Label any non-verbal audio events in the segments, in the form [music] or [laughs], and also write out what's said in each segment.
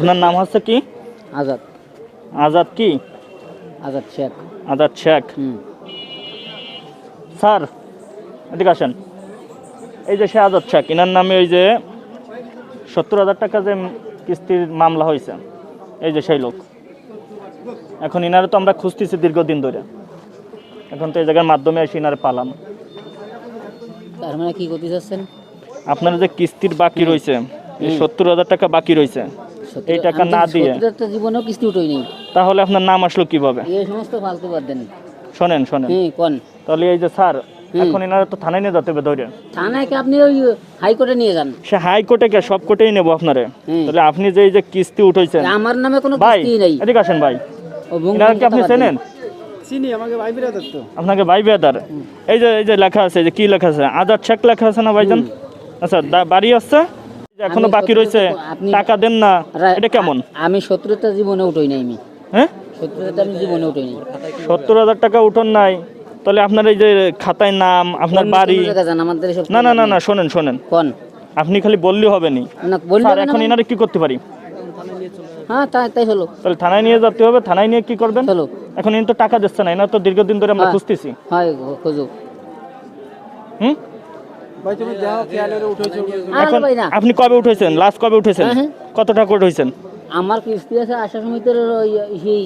আপনার নাম হচ্ছে কি? আজাদ। আজাদ কি? আজাদ শেখ। আজাদ শেখ। স্যার এদিকে আসেন। এই যে সে আজাদ শেখ এনার নামে ওই যে সত্তর হাজার টাকা যে কিস্তির মামলা হয়েছে এই যে সেই লোক। এখন ইনারে তো আমরা খুঁজতেছি দীর্ঘদিন ধরে। এখন তো এই জায়গার মাধ্যমে এসে ইনারে পালাম। তার মানে কি করতে চাচ্ছেন? আপনার যে কিস্তির বাকি রয়েছে এই সত্তর হাজার টাকা বাকি রয়েছে এই টাকা না দিয়ে। একটা জীবনেও কিস্তি উঠোই নেই। তাহলে আপনার নাম আসলো কীভাবে? এই সমস্ত ফালতু বাদ দেন। শোনেন শোনেন। হ্যাঁ কোন? তাহলে এই যে স্যার এখন এনারা তো থানায় নিয়ে যেতে হবে ধরে থানায় কি আপনি ওই হাইকোর্টে নিয়ে যান? সে হাইকোর্টে কে? সব কোর্টেই নেব আপনারে। তাহলে আপনি যে এই যে কিস্তি উঠাইছেন। আমার নামে কোনো ভাই কিস্তি নেই। এদিকে আসেন ভাই। এনারা কি আপনি। চেনেন? চিনি আমাকে ভাই বিরাদার তো। আপনাকে ভাই বেদার এই যে এই যে লেখা আছে যে কি লেখা আছে? আজাদ শেখ লেখা আছে না ভাইজান? আচ্ছা বাড়ি যে এখনও বাকি রয়েছে আপনি- টাকা দেন না এটা কেমন? আমি সত্তরটা জীবনে উঠোই নাই আমি। হ্যাঁ? সত্তরটা আমি জীবনে উঠোই নাই। সত্তর হাজার টাকা উঠন নাই তাহলে আপনার এই যে খাতায় নাম আপনার বাড়ি না না না না শোনেন শোনেন। কোন আপনি খালি বললে হবে নি। স্যার এখন মানে? এনারে কি করতে পারি? হ্যাঁ তাই তাই হলো। তাহলে থানায় নিয়ে যেতে হবে থানায় নিয়ে কি করবেন? চলো এখন ইনি তো টাকা দিচ্ছে না এনার তো দীর্ঘদিন ধরে আমরা হ্যাঁ। খুঁজতেছি। হয় খোঁজো হুম? এখন আপনি কবে উঠেছেন? লাস্ট কবে উঠেছেন? হ্যাঁ, হ্যাঁ। কত টাকা করে উঠেছেন? আমার কিস্তি আছে আশা সমিতির ওই সেই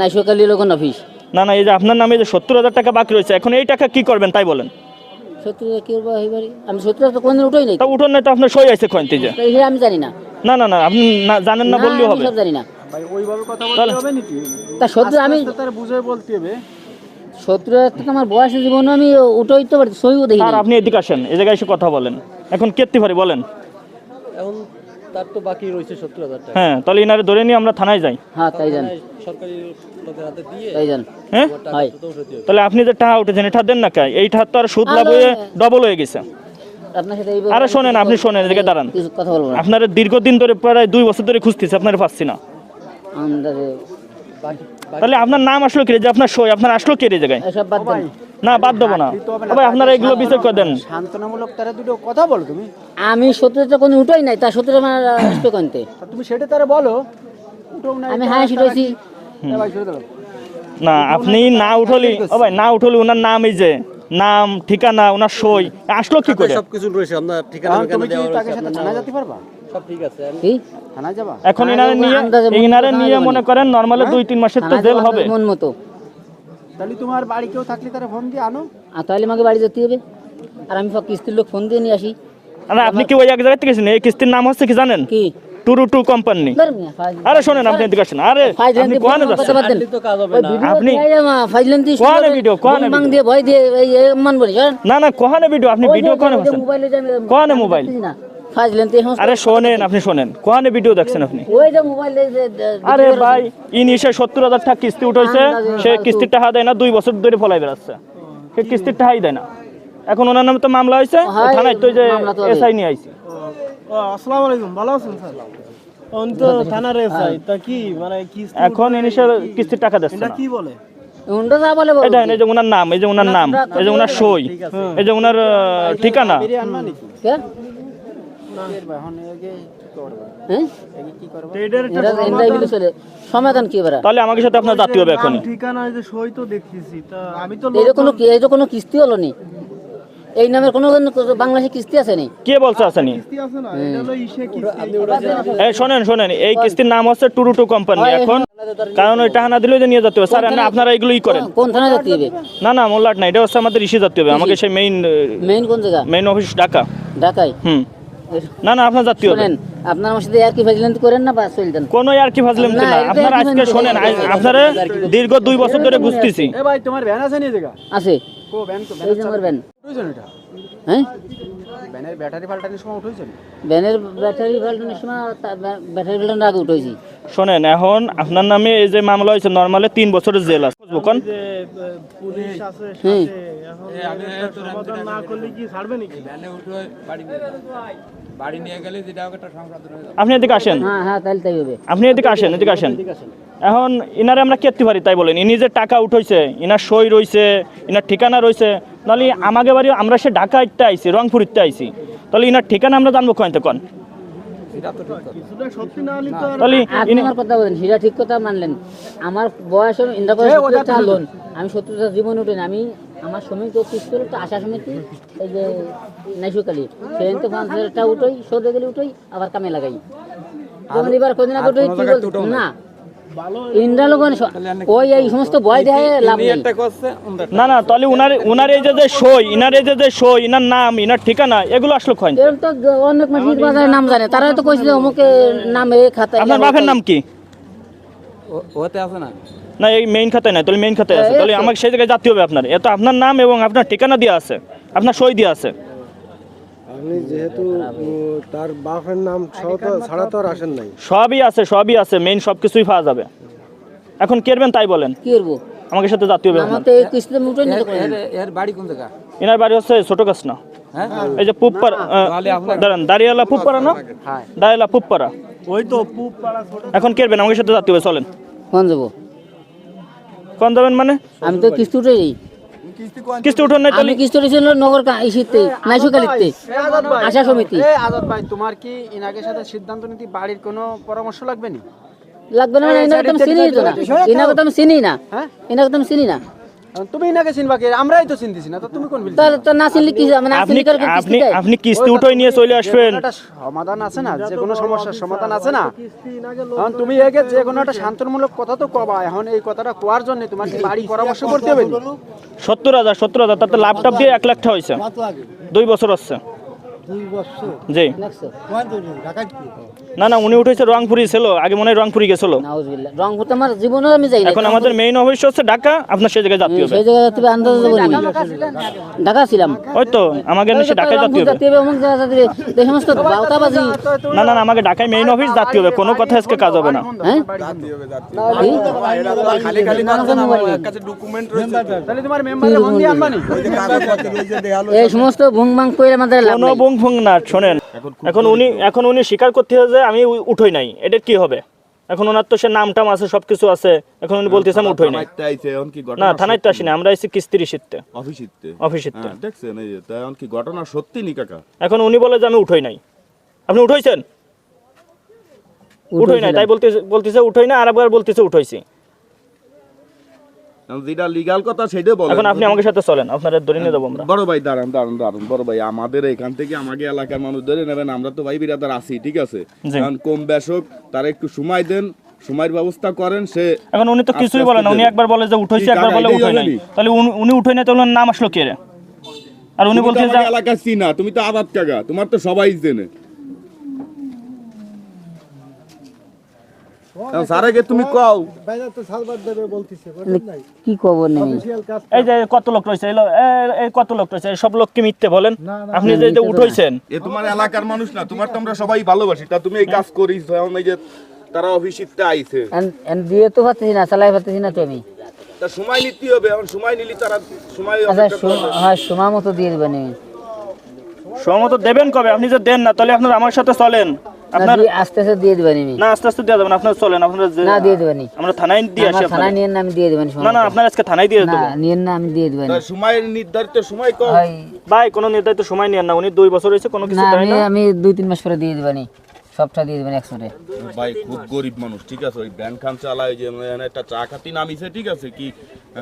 নাইশকালী লোকন অফিস না না এই যে আপনার নামে যে সত্তর হাজার টাকা বাকি রয়েছে এখন এই টাকা কি করবেন তাই বলেন। সত্তর হাজার কি করব আমি সত্তর হাজার তো কোনদিন উঠোই নাই। তা উঠোন নাই তো আপনার সই আছে খয়ন্তি যে? আমি জানি না। না না না আপনি না জানেন না বললেও আমি হবে। সব জানি না। ভাই ওইভাবে কথা বলতে হবে নাকি? তা আমি তার বুঝে বলতে হবে। সত্তর হাজার টাকা আমার বয়সে জীবনে আমি উঠোই তো পারি সইও দেখি আর আপনি এদিকে আসেন এই জায়গায় এসে কথা বলেন। এখন কেত্তি পারি বলেন। এখন তার তো বাকি রয়েছে সত্তর হাজার টাকা। হ্যাঁ তাহলে ইনারে ধরে নিয়ে আমরা থানায় যাই। হ্যাঁ তাই জান সরকারি লোকের হাতে দিয়ে তাই জান হ্যাঁ? তাহলে আপনি যে টাকা উঠেছেন এটা দেন না কে? এই টাকা তো আর সুদ লাভ হয়ে ডবল হয়ে গেছে। আপনার সাথে এই আরে শোনেন আপনি শোনেন এদিকে দাঁড়ান। কিছু কথা বলব আপনার দীর্ঘদিন ধরে প্রায় দুই বছর ধরে খুঁজতেছি আপনার পাচ্ছি না। আন্দাজে বাকি তাহলে আপনার নাম আসলো কি রে? আপনার সই আপনার আসলো কি জায়গায়? দেন। না বাদ দেবো না। ভাই আপনারা এগুলো বিচার করে দেন। সান্ত্বনামূলক তারা দুটো কথা বলো তুমি। আমি হাজার কোনো উঠোই নাই তা সত্তর আমার আসবে কোনতে? তুমি সেটা তারা বলো। উঠো না আমি হ্যাঁ সেটাছি না আপনি না উঠলি ও ভাই না উঠলি ওনার নাম এই যে নাম ঠিকানা ওনার সই আসলো কি করে? সবকিছু রয়েছে আপনার ঠিকানা তুমি কি তাকে সাথে থানায় যেতে পারবা? সব ঠিক আছে। কি? থানায় যাবা? এখন ইনারে নিয়ে ইনারে নিয়ে মনে করেন নর্মালি দুই তিন মাসের তো জেল হবে। মন মতো। তাহলে তোমার বাড়ি কেউ থাকলে তারা ফোন দিয়ে আনো। আর তাহলে আমাকে বাড়ি যেতে হবে। আর আমি সব কিস্তির লোক ফোন দিয়ে নিয়ে আসি। আরে আপনি কি ওই এক জায়গা থেকে এই কিস্তির নাম হচ্ছে কি জানেন? কি? টুরু টু কোম্পানি আরে শোনেন আপনি এদিকে আসেন। আরে কোয়ানে যাচ্ছেন? কোয়ানে ভিডিও, কোয়ানে দিয়ে ভয় দিয়ে এই মান বলি না না কোহানে ভিডিও আপনি ভিডিও কোয়ানে কোয়ানে মোবাইল? আরে শোনেন আপনি শোনেন। কোহানে ভিডিও দেখছেন আপনি? ওই যে মোবাইলে যে- যে- আরে ভাই ইনি সত্তর হাজার টাকা কিস্তি উঠেছে সে কিস্তির টাকা দেয় না দুই বছর ধরে ফলাই বেড়াচ্ছে। সে কিস্তির টাকাই দেয় না। এখন ওনার নামে তো মামলা হয়েছে থানায় তো যে। এসআই নিয়ে আইছি। আসসালামু আলাইকুম ভালো আছেন স্যার? অন্ত থানার এসআই তা কি মানে এখন কিস্তির টাকা দিচ্ছে না। কি বলে? উন্ডা যা বলে বলো। এই যে ওনার নাম এই যে ওনার নাম এই যে ওনার সই এই যে ওনার ঠিকানা। সমাধান কি এবারে? তাহলে আমাকে সাথে আপনার জাতীয় হবে এখন ঠিকানা যে সই তো দেখতেছি তা আমি তো এর কোনো এর কোনো কিস্তি হলো নি এই নামের কোনো বাংলাদেশে কিস্তি আছে নি কে বলছে আছে না এটা হলো ইসে কিস্তি। এই শোনেন শোনেন এই কিস্তির নাম হচ্ছে টুরু টু কোম্পানি। এখন কারণ ওই টাকা না দিলেও যে নিয়ে যেতে হবে। স্যার আপনি- আপনারা এগুলোই করেন। কোন থানা যেতে হবে? না না মোল্লাট না এটা হচ্ছে আমাদের ইসে যেতে হবে। আমাকে সেই মেইন মেইন কোন জায়গা? Main office Dhaka. ঢাকায়? হুম। না না আপনার জাতীয় শোনেন আপনার আমার সাথে আর কি করেন না বা চলতেন কোনো আর কি ফাজলাম না, এটা আজকে শোনেন আপনারা দীর্ঘ দুই বছর ধরে বুঝতেছি এ ভাই তোমার ভ্যান আছে নি জায়গা আছে। কো ভ্যান তো আমার ভ্যান উঠেছেন এটা? হ্যাঁ? ভ্যানের ব্যাটারি পাল্টানোর সময় উঠেছেন? ভ্যানের ব্যাটারি পাল্টানোর সময় ব্যাটারি পাল্টানোর আগে উঠেছি। শোনেন এখন আপনার নামে এই যে মামলা হয়েছে নর্মালি তিন বছরের জেল আছে। বুঝব কোন? পুলিশ আছে হুম। এখন সমাধান না করলে কি ছাড়বে নাকি? ভ্যানে উঠে বাড়ি। বাড়ি নিয়ে গেলে যেটা একটা সংশোধন হয়ে যাবে। আপনি এদিকে আসেন। হ্যাঁ হ্যাঁ তাহলে তাই হবে। আপনি এদিকে আসেন এদিকে আসেন। এখন ইনারে আমরা কেতে পারি তাই বলেন। ইনি যে টাকা উঠাইছে ইনার সই রইছে ইনার ঠিকানা রইছে নাহলে আমাকে বাড়ি আমরা সে ঢাকা ইতে আইছি রংপুর ইতে আইছি। তাহলে ইনার ঠিকানা আমরা জানব কয়তে কোন? সেটা তো ঠিক কথা। কিছুটা সত্যি না হলে তো আর তাহলে আমার কথা বলেন সেটা ঠিক কথা মানলেন। আমার বয়স হলো ইন্দ্রা করে সত্তরটা লোন আমি সত্তরটা জীবন উঠেন। আমি আমার কিস্তি হলো তো আশা সমিতি এই যে নাইশুকালি সেদিন তো পাঁচ হাজারটা উঠোই সোদে গেলে উঠোই আবার কামে লাগাই। যেমন এবার কদিন আগে উঠোই কি বল না। ওই এই সমস্ত বয় দেয় লাভ না না তাহলে উনার উনার এই যে যে সই ইনার এই যে যে সই ইনার নাম ইনার ঠিকানা এগুলো আসলো খোঁজ এরকম তো অনেক মানুষ বাজারে নাম জানে। তারা তো কইছে যে অমুকে নাম এ খাতা আপনার বাপের নাম কি? ওতে আছে না? না এই মেইন খাতায় নাই তাহলে মেইন খাতায় আছে। তাহলে আমাকে সেই জায়গায় যাতে হবে আপনার। এত আপনার নাম এবং আপনার ঠিকানা দেওয়া আছে আপনার সই দেওয়া আছে। আপনি যেহেতু তার বাপের নাম ছাড়া তো আর আসেন নাই। সবই আছে সবই আছে মেইন সব কিছুই পাওয়া যাবে। এখন কেরবেন তাই বলেন। কি করব। আমাকে সাথে হবে আমার তো এই কিস্তিতে উঠোই নিতে পারি এর এর বাড়ি কোন জায়গা? ইনার বাড়ি হচ্ছে ছোট গাছ না হ্যাঁ? এই যে পুপ্পার দাঁড়ান দাঁড়িয়ালা পুপ্পারা না? হ্যাঁ। দাঁড়িয়ালা পুপ্পারা ওই তো পুপ এখন কেরবেন আমাকে সাথে হবে চলেন। কোন যাব? কোন যাবেন মানে? আমি তো কিস্তি উঠেই। কিস্তি উঠোন নাই আমি তাহলে কিস্তি উঠেছিল নগর ইসিতে নাইশুকালিতে আশা সমিতি। আজাদ ভাই তোমার কি ইনাকের সাথে সিদ্ধান্ত নিতে বাড়ির কোনো পরামর্শ লাগবে না? লাগবে না মানে তো আমি চিনি না। এনাকে তো আমি চিনি না। হ্যাঁ? এনাকে তো আমি চিনি না। এখন তুমি ইনাকে চিনবা কে? আমরাই তো চিনতেছি না তো তুমি কোন বিল তার তো না চিনলে কি মানে আপনি চিনলে কারও কিস্তি আপনি আপনি কিস্তি উঠোই নিয়ে চলে আসবেন। একটা সমাধান আছে না যে কোনো সমস্যার সমাধান আছে না। এখন তুমি একে যে কোনো একটা শান্তনমূলক কথা তো কবা এখন এই কথাটা কোয়ার জন্য তোমার বাড়ি পরামর্শ করতে হবে নি? সত্তর হাজার সত্তর হাজার তাতে লাভ দিয়ে এক লাখ টাকা হয়েছে দুই বছর হচ্ছে। জি। না না উনি উঠেছে রংপুরি ছিল আগে মনে হয় রংপুরি গেছিল। রংপুর তো আমার জীবনে আমি যাই এখন আমাদের মেইন অফিস হচ্ছে ঢাকা আপনার সেই জায়গায় যাতে হবে। সেই জায়গায় তুমি আন্দাজ ঢাকা ছিলাম। ওই তো আমাকে ঢাকায় যাতে হবে। যাতে হবে অমুক জায়গা যাতে হবে। এই সমস্ত বাউতাবাজি। না না না আমাকে ঢাকায় মেইন অফিস যাতে হবে কোনো কথা আজকে কাজ হবে না। হ্যাঁ? খালি খালি করছে না আমার কাছে ডকুমেন্ট রয়েছে তাহলে তোমার মেম্বারের ফোন আনবানি এই সমস্ত ভুং ভাং করে আমাদের লাভ নাই। বুং না শোনেন। এখন উনি এখন উনি স্বীকার করতে হবে যে আমি উঠোই নাই এটা কি হবে? এখন ওনার তো সে নাম টাম আছে সবকিছু আছে এখন উনি বলতেছে আমি উঠোই নাই। না থানায় তো আসি না আমরা এসেছি কিস্তির শীতে অফিসিতে? অফিসিতে। হ্যাঁ দেখছেন এই যে, এখন কি ঘটনা সত্যি নি কাকা? এখন উনি বলে যে আমি উঠোই নাই। আপনি উঠইছেন? উঠোই নাই তাই বলতেছে বলতেছে উঠোই না আর একবার বলতেছে উঠইছি। যেটা লিগাল কথা সেটা বলেন। এখন আপনি আমাকে সাথে চলেন আপনার ধরে নিয়ে যাব আমরা। বড় ভাই দাঁড়ান দাঁড়ান দাঁড়ান বড় ভাই আমাদের এখান থেকে আমাকে এলাকার মানুষ ধরে নেবেন আমরা তো ভাই বিরাদার আছি ঠিক আছে। এখন কম বেশক তার একটু সময় দেন সময়ের ব্যবস্থা করেন সে এখন উনি তো কিছুই আস্তে বলে না উনি। একবার বলে যে উঠইছি একবার বলে উঠোই নাই তাহলে উনি- উঠোই নাই তাহলে নাম আসলো কে আর উনি যে আমাকে চিনা তুমি তো আবাদ কাকা তোমার তো সবাই জেনে। স্যারকে তুমি কও। বাইরে তো সালবার দেবে বলতিছে কি খবর নেই এই যে কত লোক রয়েছে এই লো- এ- এই কত লোক রয়েছে সব লোক কি মিথ্যে বলেন? আপনি যে যে উঠইছেন এ তোমার এলাকার মানুষ না তোমার তো আমরা সবাই ভালোবাসি তা তুমি এই কাজ করিস এখন এই যে তারা অফিসিতে আইছে। এন- এন দিয়ে তো পারতেছি না চালাই পারতেছি না তো তা সময় নিতে হবে এখন সময় নিলি তারা সময় আচ্ছা হ্যাঁ সময় মতো দিয়ে দেবেন কবে? আপনি যে দেন না তাহলে আপনার আমার সাথে চলেন। আপনার আস্তে আস্তে দিয়ে দেবেন আমি না আস্তে আস্তে দিয়ে দেবেন আপনার চলেন আপনার না দিয়ে দেবেন আমরা থানায় দিয়ে আসি আমার থানায় নিয়ে আমি দিয়ে দেবেন না না আপনার আজকে থানায় দিয়ে না নিয়ে না আমি দিয়ে দেবেন তা নির্ধারিত সময় কম। ভাই ভাই কোনো নির্ধারিত সময় নেন না উনি দুই বছর হয়েছে কোনো কিছু দেয় না। আমি দুই তিন মাস পরে দিয়ে দেবানি সবটা দিয়ে দেবেন একসাথে। ভাই খুব গরিব মানুষ ঠিক আছে? ওই ব্যাংক খান চালায় যে মানে একটা চা খাতি নামিছে ঠিক আছে? কি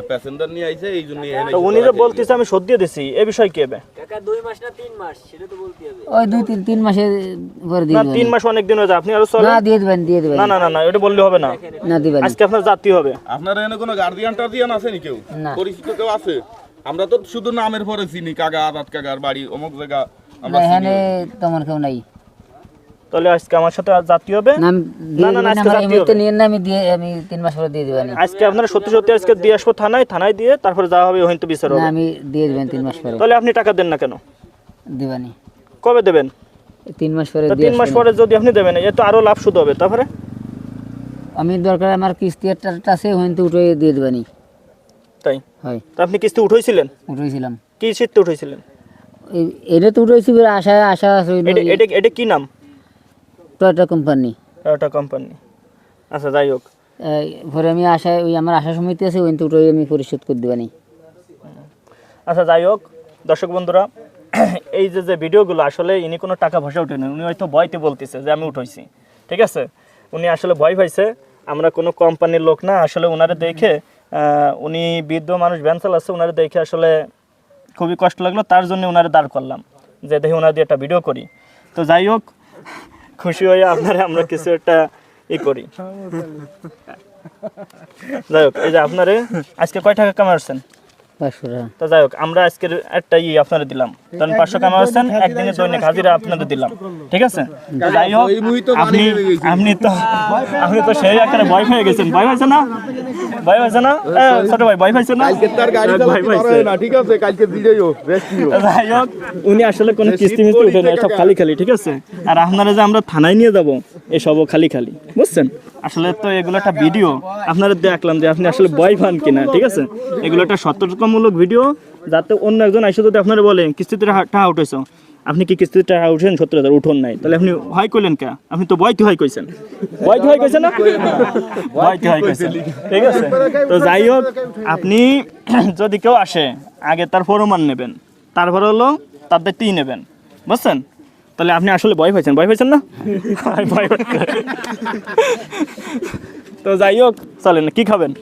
প্যাসেঞ্জার নিয়ে আইছে এই জন্য উনি যে বলতেছে আমি সত্যি দিছি এ বিষয় কি হবে। ওই দুই তিন তিন মাসে পরে দিয়ে না দেবেন। মাস অনেক দিন হয়ে যায়। আপনি আরও চলেন। না দিয়ে দেবেন দিয়ে দেবেন। না না না না এটা বললে হবে না। না দিবেন আজকে আপনার জাতি হবে। আপনার এখানে কোনো গার্ডিয়ান টার্ডিয়ান আছে নি কেউ? না। পরিচিত কেউ আছে? আমরা তো শুধু নামের পরে চিনি কাকা আদাত কাকার বাড়ি অমুক জায়গা। আমরা এখানে তেমন কেউ নাই। তাহলে আজকে আমার সাথে জাতি হবে? না না, না, আজকে জাতি হবে। নিয়ে না আমি দিয়ে আমি তিন মাস পরে দিয়ে দেবানি আজকে আপনারা সত্যি সত্যি আজকে দিয়ে আসব থানায় থানায় দিয়ে তারপরে যা হবে ওখানে তো বিচার না আমি দিয়ে দেবেন তিন মাস পরে। তাহলে আপনি টাকা দেন না কেন? দিবানি। কবে দেবেন? তিন মাস পরে তিন মাস পরে যদি আপনি দেবেন এ তো আরও লাভ শুধু হবে তারপরে? আমি দরকার আমার কিস্তি একটা আছে থেকে উঠে দিয়ে দেবানি। তাই? হয়। তা আপনি কিস্তি উঠেছিলেন উঠেছিলাম কি শীতে উঠেছিলেন এটা তো উঠেছি বেশ আশা আশা এটা এটা কি নাম? টয়টা কোম্পানি একটা কোম্পানি আচ্ছা যাই হোক। পরে আমি আশা ওই আমার আশা সমিতি আছে ওই দুটোই আমি পরিশোধ করে দেবানি। আচ্ছা যাই হোক দর্শক বন্ধুরা এই যে যে ভিডিওগুলো আসলে ইনি কোনো টাকা পয়সা উঠেনি উনি হয়তো ভয়তে বলতেছে যে আমি উঠাইছি। ঠিক আছে? উনি আসলে ভয় পাইছে আমরা কোনো কোম্পানির লোক না আসলে ওনারে দেখে উনি বৃদ্ধ মানুষ ভ্যান চালাচ্ছে ওনারে দেখে আসলে খুবই কষ্ট লাগল তার জন্য ওনারে দাঁড় করলাম যে দেখি ওনার দিয়ে একটা ভিডিও করি। তো যাই হোক খুশি হয়ে আপনারা আমরা কিছু একটা ই করি। যাই হোক, এই যে আপনারে, আজকে কয় টাকা কামাচ্ছেন তো যাই হোক আমরা আজকের একটা ই আপনারা দিলাম। কারণ পাঁচশো কামাচ্ছেন একদিনের দৈনিক হাজিরা আপনাদের দিলাম। ঠিক আছে? যাই হোক ওই মুই তো আপনি আপনি তো আপনি তো সেই একটা ভয় পেয়ে গেছেন। ভয় পাইছে না? ভয় পাইছে না? ছোট ভাই ভয় পাইছে না? কালকে তার গাড়ি ভয় পাইছে। না ঠিক আছে? কালকে দিলেও রেস্ট যাই হোক উনি আসলে কোনো কিস্তি মিস্তি উঠে না সব খালি খালি ঠিক আছে? আর আপনারা যে আমরা থানায় নিয়ে যাব এসবও খালি খালি বুঝছেন? আসলে তো এগুলো একটা ভিডিও। আপনারা দেখলাম যে আপনি আসলে ভয় পান কিনা ঠিক আছে? এগুলো একটা সতর্কমূলক ভিডিও যাতে অন্য একজন আইসে যদি আপনারা বলেন কিস্তিতে টাকা- উঠেছো আপনি কি কিস্তিতে টাকা উঠেন? সত্তর হাজার উঠোন নাই। তাহলে আপনি ভয় করলেন কে? আপনি তো ভয়তে হয় কইছেন। ভয়তে হয় কইছেন না? ভয়তে হয় কইছেন। ঠিক আছে? তো যাই হোক, আপনি [clears throat] যদি কেউ আসে, আগে তার ফরমান নেবেন। তারপরে হলো তার দায়িত্বই নেবেন। বুঝছেন? তাহলে আপনি আসলে ভয় পাইছেন। ভয় পাইছেন না? [laughs] ভয় তো যাই হোক, চলেন, কি খাবেন?